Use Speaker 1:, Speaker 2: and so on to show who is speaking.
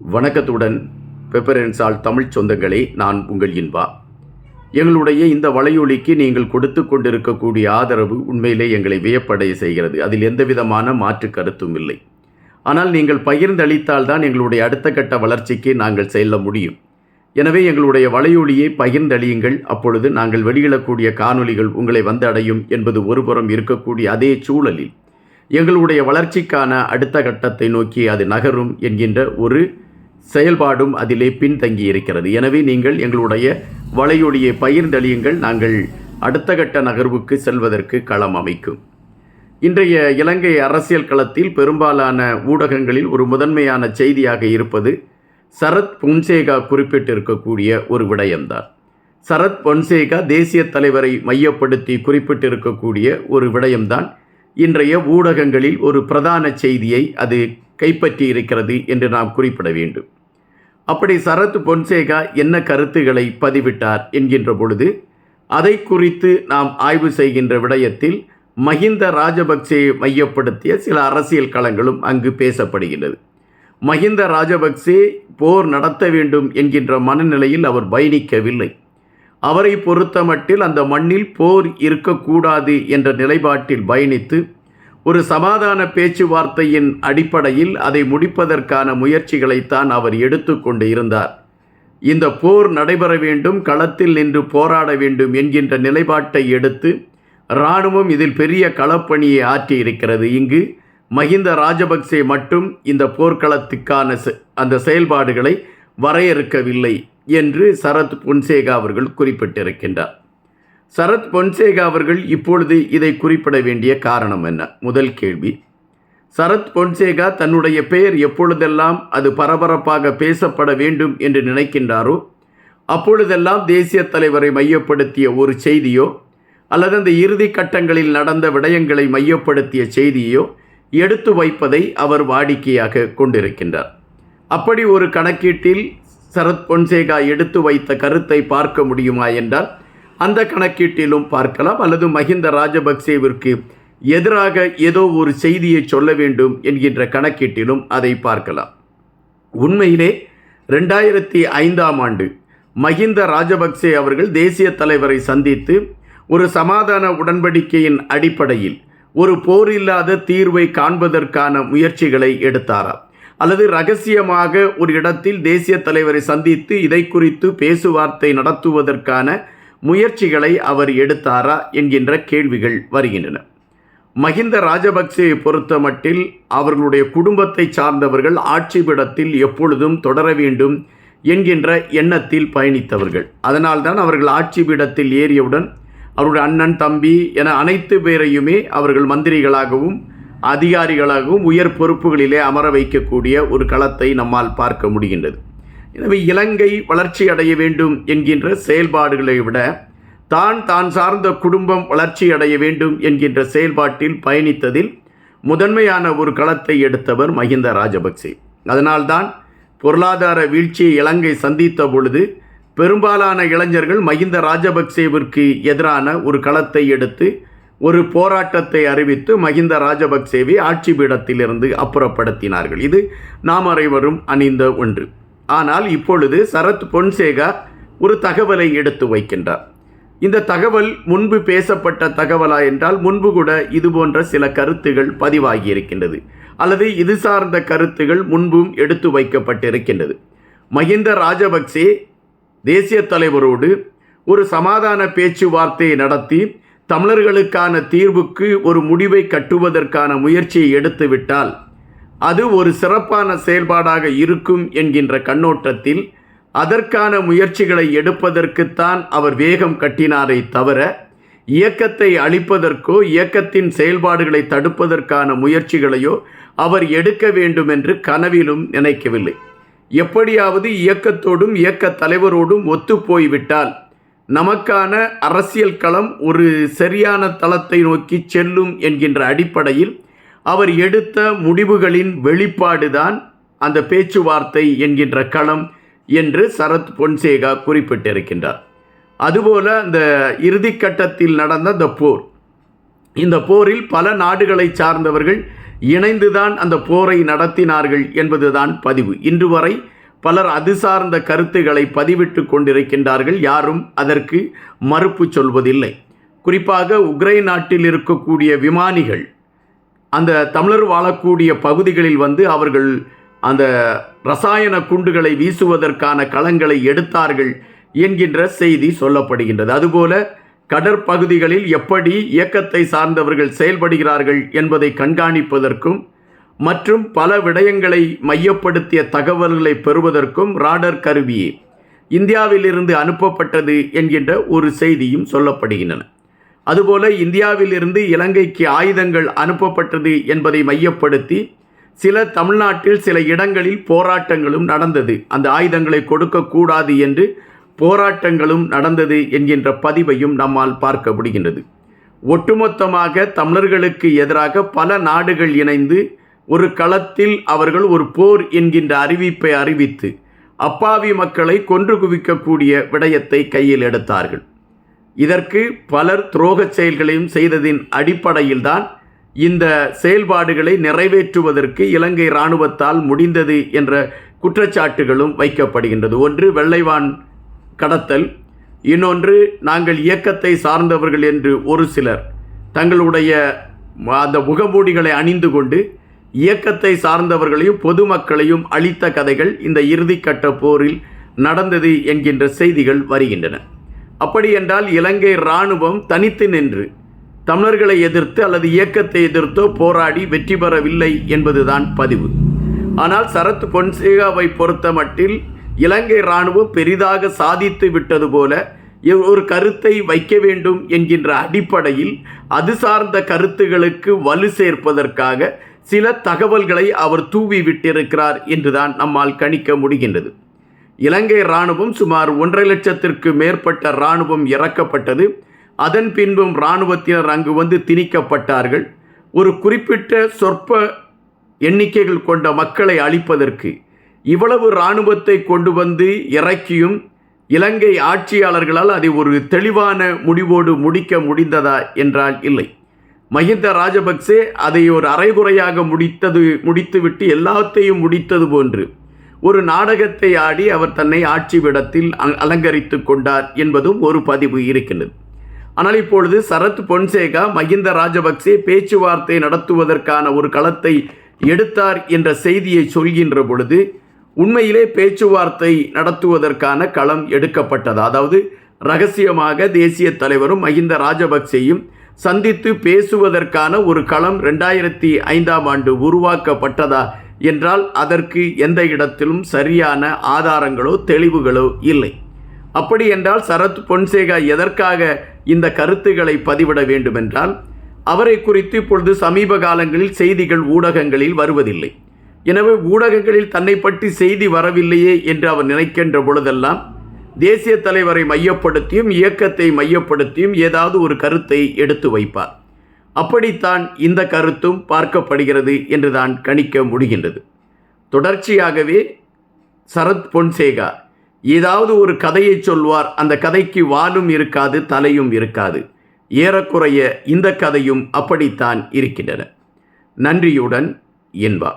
Speaker 1: வணக்கத்துடன் பெப்பரன்ஸால் தமிழ் சொந்தங்களே நான் உங்கள் இன்பா. எங்களுடைய இந்த வலையொலிக்கு நீங்கள் கொடுத்து கொண்டிருக்கக்கூடிய ஆதரவு உண்மையிலே எங்களை வியப்படைய செய்கிறது. அதில் எந்த விதமான மாற்று கருத்தும் இல்லை. ஆனால் நீங்கள் பகிர்ந்தளித்தால் தான் எங்களுடைய அடுத்த கட்ட வளர்ச்சிக்கு நாங்கள் செல்ல முடியும். எனவே எங்களுடைய வலையொலியை பகிர்ந்தளியுங்கள். அப்பொழுது நாங்கள் வெளியிடக்கூடிய காணொளிகள் உங்களை வந்து அடையும் என்பது ஒருபுறம் இருக்கக்கூடிய அதே சூழலில். எங்களுடைய வளர்ச்சிக்கான அடுத்த கட்டத்தை நோக்கி அது நகரும் என்கின்ற ஒரு செயல்பாடும் அதிலே பின்தங்கி இருக்கிறது எனவே நீங்கள் எங்களுடைய வலையொலியை பகிர்ந்தளியுங்கள் நாங்கள் அடுத்த கட்ட நகர்வுக்கு செல்வதற்கு களம் அமைக்கும். இன்றைய இலங்கை அரசியல் களத்தில் பெரும்பாலான ஊடகங்களில் ஒரு முதன்மையான செய்தியாக இருப்பது சரத் பொன்சேகா குறிப்பிட்டிருக்கக்கூடிய ஒரு விடயம்தான். சரத் பொன்சேகா தேசிய தலைவரை மையப்படுத்தி குறிப்பிட்டிருக்கக்கூடிய ஒரு விடயம்தான். இன்றைய ஊடகங்களில் ஒரு பிரதான செய்தியை அது கைப்பற்றி இருக்கிறது என்று நாம் குறிப்பிட வேண்டும். அப்படி சரத் பொன்சேகா என்ன கருத்துக்களை பதிவிட்டார் என்கின்ற பொழுது அதை குறித்து நாம் ஆய்வு செய்கின்ற விடயத்தில் மஹிந்த ராஜபக்சே மையப்படுத்திய சில அரசியல் களங்களும் அங்கு பேசப்படுகின்றது. மஹிந்த ராஜபக்சே போர் நடத்த வேண்டும் என்கின்ற மனநிலையில் அவர் பயணிக்கவில்லை. அவரை பொறுத்தமட்டில் அந்த மண்ணில் போர் இருக்கக்கூடாது என்ற நிலைப்பாட்டில் பயணித்து ஒரு சமாதான பேச்சுவார்த்தையின் அடிப்படையில் அதை முடிப்பதற்கான முயற்சிகளைத்தான் அவர் எடுத்துக்கொண்டு இருந்தார். இந்த போர் நடைபெற வேண்டும் களத்தில் நின்று போராட வேண்டும் என்கின்ற நிலைப்பாட்டை எடுத்து இராணுவம் இதில் பெரிய களப்பணியை ஆற்றியிருக்கிறது. இங்கு மஹிந்த ராஜபக்சே மட்டும் இந்த போர்க்களத்துக்கான செ- அந்த செயல்பாடுகளை வரையறுக்கவில்லை என்று சரத் பொன்சேகா அவர்கள் குறிப்பிட்டிருக்கின்றார். சரத் பொன்சேகா அவர்கள் இப்பொழுது இதை குறிப்பிட வேண்டிய காரணம் என்ன? முதல் கேள்வி. சரத் பொன்சேகா தன்னுடைய பெயர் எப்பொழுதெல்லாம் அது பரபரப்பாக பேசப்பட வேண்டும் என்று நினைக்கின்றாரோ அப்பொழுதெல்லாம் தேசிய தலைவரை மையப்படுத்திய ஒரு செய்தியோ அல்லது அந்த இறுதி கட்டங்களில் நடந்த விடயங்களை மையப்படுத்திய செய்தியோ எடுத்து வைப்பதை அவர் வாடிக்கையாக கொண்டிருக்கின்றார். அப்படி ஒரு கணக்கீட்டில் சரத் பொன்சேகா எடுத்து வைத்த கருத்தை பார்க்க முடியுமா என்றால் அந்த கணக்கீட்டிலும் பார்க்கலாம். அல்லது மஹிந்த ராஜபக்சேவிற்கு எதிராக ஏதோ ஒரு செய்தியை சொல்ல வேண்டும் என்கின்ற கணக்கீட்டிலும் அதை பார்க்கலாம். உண்மையிலே ரெண்டாயிரத்தி ஐந்தாம் ஆண்டு மஹிந்த ராஜபக்சே அவர்கள் தேசிய தலைவரை சந்தித்து ஒரு சமாதான உடன்படிக்கையின் அடிப்படையில் ஒரு போரில்லாத தீர்வை காண்பதற்கான முயற்சிகளை எடுத்தாராம். அல்லது ரகசியமாக ஒரு இடத்தில் தேசிய தலைவரை சந்தித்து இதை குறித்து பேசுவார்த்தை நடத்துவதற்கான முயற்சிகளை அவர் எடுத்தாரா என்கின்ற கேள்விகள் வருகின்றன. மஹிந்த ராஜபக்சே பொறுத்தமட்டில் அவர்களுடைய குடும்பத்தை சார்ந்தவர்கள் ஆட்சிபிடத்தில் எப்பொழுதும் தொடர வேண்டும் என்கின்ற எண்ணத்தில் பயணித்தவர்கள். அதனால்தான் அவர்கள் ஆட்சிபீடத்தில் ஏறியவுடன் அவருடைய அண்ணன் தம்பி என அனைத்து பேரையுமே அவர்கள் மந்திரிகளாகவும் அதிகாரிகளாகவும் உயர் பொறுப்புகளிலே அமர வைக்கக்கூடிய ஒரு களத்தை நம்மால் பார்க்க முடிகின்றது. எனவே இலங்கை வளர்ச்சி அடைய வேண்டும் என்கின்ற செயல்பாடுகளை விட தான் தான் சார்ந்த குடும்பம் வளர்ச்சி அடைய வேண்டும் என்கின்ற செயல்பாட்டில் பயணித்ததில் முதன்மையான ஒரு களத்தை எடுத்தவர் மஹிந்த ராஜபக்சே. அதனால்தான் பொருளாதார வீழ்ச்சியை இலங்கை சந்தித்த பொழுது பெரும்பாலான இளைஞர்கள் மஹிந்த ராஜபக்சேவிற்கு எதிரான ஒரு களத்தை எடுத்து ஒரு போராட்டத்தை அறிவித்து மஹிந்த ராஜபக்சேவை ஆட்சி பீடத்திலிருந்து அப்புறப்படுத்தினார்கள். இது நாம் அனைவரும் அணிந்த ஒன்று. ஆனால் இப்பொழுது சரத் பொன்சேகா ஒரு தகவலை எடுத்து வைக்கின்றார். இந்த தகவல் முன்பு பேசப்பட்ட தகவலா என்றால் முன்பு கூட இது போன்ற சில கருத்துகள் பதிவாகி இருக்கின்றது. அல்லது இது சார்ந்த கருத்துகள் முன்பும் எடுத்து வைக்கப்பட்டிருக்கின்றது. மஹிந்த ராஜபக்சே தேசிய தலைவரோடு ஒரு சமாதான பேச்சுவார்த்தையை நடத்தி தமிழர்களுக்கான தீர்வுக்கு ஒரு முடிவை கட்டுவதற்கான முயற்சியை எடுத்துவிட்டால் அது ஒரு சிறப்பான செயல்பாடாக இருக்கும் என்கின்ற கண்ணோட்டத்தில் அதற்கான முயற்சிகளை எடுப்பதற்குத்தான் அவர் வேகம் கட்டினாரை தவிர இயக்கத்தை அழிப்பதற்கோ இயக்கத்தின் செயல்பாடுகளை தடுப்பதற்கான முயற்சிகளையோ அவர் எடுக்க வேண்டும் என்று கனவிலும் நினைக்கவில்லை. எப்படியாவது இயக்கத்தோடும் இயக்க தலைவரோடும் ஒத்துப்போய்விட்டால் நமக்கான அரசியல் களம் ஒரு சரியான தளத்தை நோக்கி செல்லும் என்கின்ற அடிப்படையில் அவர் எடுத்த முடிவுகளின் வெளிப்பாடுதான் அந்த பேச்சுவார்த்தை என்கின்ற களம் என்று சரத் பொன்சேகா குறிப்பிட்டிருக்கின்றார். அதுபோல அந்த இறுதிக்கட்டத்தில் நடந்த அந்த போர் இந்த போரில் பல நாடுகளை சார்ந்தவர்கள் இணைந்துதான் அந்த போரை நடத்தினார்கள் என்பதுதான் பதிவு. இன்று வரை பலர் அது சார்ந்த கருத்துக்களை பதிவிட்டு கொண்டிருக்கின்றார்கள் யாரும் அதற்கு மறுப்பு சொல்வதில்லை. குறிப்பாக உக்ரைன் நாட்டில் இருக்கக்கூடிய விமானிகள் அந்த தமிழர் வாழக்கூடிய பகுதிகளில் வந்து அவர்கள் அந்த ரசாயன குண்டுகளை வீசுவதற்கான களங்களை எடுத்தார்கள் என்கின்ற செய்தி சொல்லப்படுகின்றது. அதுபோல கடற்பகுதிகளில் எப்படி இயக்கத்தை சார்ந்தவர்கள் செயல்படுகிறார்கள் என்பதை கண்காணிப்பதற்கும் மற்றும் பல விடயங்களை மையப்படுத்திய தகவல்களை பெறுவதற்கும் ராடர் கருவி இந்தியாவிலிருந்து அனுப்பப்பட்டது என்கின்ற ஒரு செய்தியும் சொல்லப்படுகின்றன. அதுபோல இந்தியாவிலிருந்து இலங்கைக்கு ஆயுதங்கள் அனுப்பப்பட்டது என்பதை மையப்படுத்தி சில தமிழ்நாட்டில் சில இடங்களில் போராட்டங்களும் நடந்தது. அந்த ஆயுதங்களை கொடுக்கக்கூடாது என்று போராட்டங்களும் நடந்தது என்கின்ற பதிவையும் நம்மால் பார்க்க முடிகின்றது. ஒட்டுமொத்தமாக தமிழர்களுக்கு எதிராக பல நாடுகள் இணைந்து ஒரு களத்தில் அவர்கள் ஒரு போர் என்கின்ற அறிவிப்பை அறிவித்து அப்பாவி மக்களை கொன்று குவிக்கக்கூடிய விடயத்தை கையில் எடுத்தார்கள். இதற்கு பலர் துரோகச் செயல்களையும் செய்ததின் அடிப்படையில்தான் இந்த செயல்பாடுகளை நிறைவேற்றுவதற்கு இலங்கை இராணுவத்தால் முடிந்தது என்ற குற்றச்சாட்டுகளும் வைக்கப்படுகின்றது. ஒன்று வெள்ளைவான் கடத்தல். இன்னொன்று நாங்கள் இயக்கத்தை சார்ந்தவர்கள் என்று ஒரு சிலர் தங்களுடைய அந்த முகமூடிகளை அணிந்து கொண்டு இயக்கத்தை சார்ந்தவர்களையும் பொதுமக்களையும் அளித்த கதைகள் இந்த இறுதிக்கட்ட போரில் நடந்தது என்கின்ற செய்திகள் வருகின்றன. அப்படியென்றால் இலங்கை இராணுவம் தனித்து நின்று தமிழர்களை எதிர்த்து அல்லது இயக்கத்தை எதிர்த்தோ போராடி வெற்றி பெறவில்லை என்பதுதான் பதிவு. ஆனால் சரத் பொன்சேகாவை பொறுத்த மட்டில் இலங்கை இராணுவம் பெரிதாக சாதித்து விட்டது போல ஒரு கருத்தை வைக்க வேண்டும் என்கின்ற அடிப்படையில் அது சார்ந்த கருத்துகளுக்கு வலு சேர்ப்பதற்காக சில தகவல்களை அவர் தூவி விட்டிருக்கிறார் என்றுதான் நம்மால் கணிக்க முடிகின்றது. இலங்கை இராணுவம் சுமார் ஒன்றரை லட்சத்திற்கு மேற்பட்ட இராணுவம் இறக்கப்பட்டது. அதன் பின்பும் இராணுவத்தினர் அங்கு வந்து திணிக்கப்பட்டார்கள். ஒரு குறிப்பிட்ட சொற்ப எண்ணிக்கைகள் கொண்ட மக்களை அழிப்பதற்கு இவ்வளவு இராணுவத்தை கொண்டு வந்து இறக்கியும் இலங்கை ஆட்சியாளர்களால் அதை ஒரு தெளிவான முடிவோடு முடிக்க முடிந்ததா என்றால் இல்லை. மஹிந்த ராஜபக்சே அதை ஒரு அரைகுறையாக முடித்தது முடித்துவிட்டு எல்லாத்தையும் முடித்தது போன்று ஒரு நாடகத்தை ஆடி அவர் தன்னை ஆட்சி விடத்தில் அலங்கரித்து கொண்டார் என்பதும் ஒரு பதிவு இருக்கின்றது. ஆனால் இப்பொழுது சரத் பொன்சேகா மஹிந்த ராஜபக்சே பேச்சுவார்த்தை நடத்துவதற்கான ஒரு களத்தை எடுத்தார் என்ற செய்தியை சொல்கின்ற பொழுது உண்மையிலே பேச்சுவார்த்தை நடத்துவதற்கான களம் எடுக்கப்பட்டது. அதாவது ரகசியமாக தேசிய தலைவரும் மஹிந்த ராஜபக்சேயும் சந்தித்து பேசுவதற்கான ஒரு களம் ரெண்டாயிரத்தி ஐந்தாம் ஆண்டு உருவாக்கப்பட்டதா என்றால் அதற்கு எந்த இடத்திலும் சரியான ஆதாரங்களோ தெளிவுகளோ இல்லை. அப்படி என்றால் சரத் பொன்சேகா எதற்காக இந்த கருத்துக்களை பதிவிட வேண்டுமென்றால் அவரை குறித்து இப்பொழுது சமீப காலங்களில் செய்திகள் ஊடகங்களில் வருவதில்லை. எனவே ஊடகங்களில் தன்னை பற்றி செய்தி வரவில்லையே என்று அவர் நினைக்கின்ற பொழுதெல்லாம் தேசிய தலைவரை மையப்படுத்தியும் இயக்கத்தை மையப்படுத்தியும் ஏதாவது ஒரு கருத்தை எடுத்து வைப்பார். அப்படித்தான் இந்த கருத்தும் பார்க்கப்படுகிறது என்று தான் கணிக்க முடிகின்றது. தொடர்ச்சியாகவே சரத் பொன்சேகா ஏதாவது ஒரு கதையை சொல்வார். அந்த கதைக்கு வாலும் இருக்காது தலையும் இருக்காது. ஏறக்குறைய இந்த கதையும் அப்படித்தான் இருக்கின்றன. நன்றியுடன் என்பா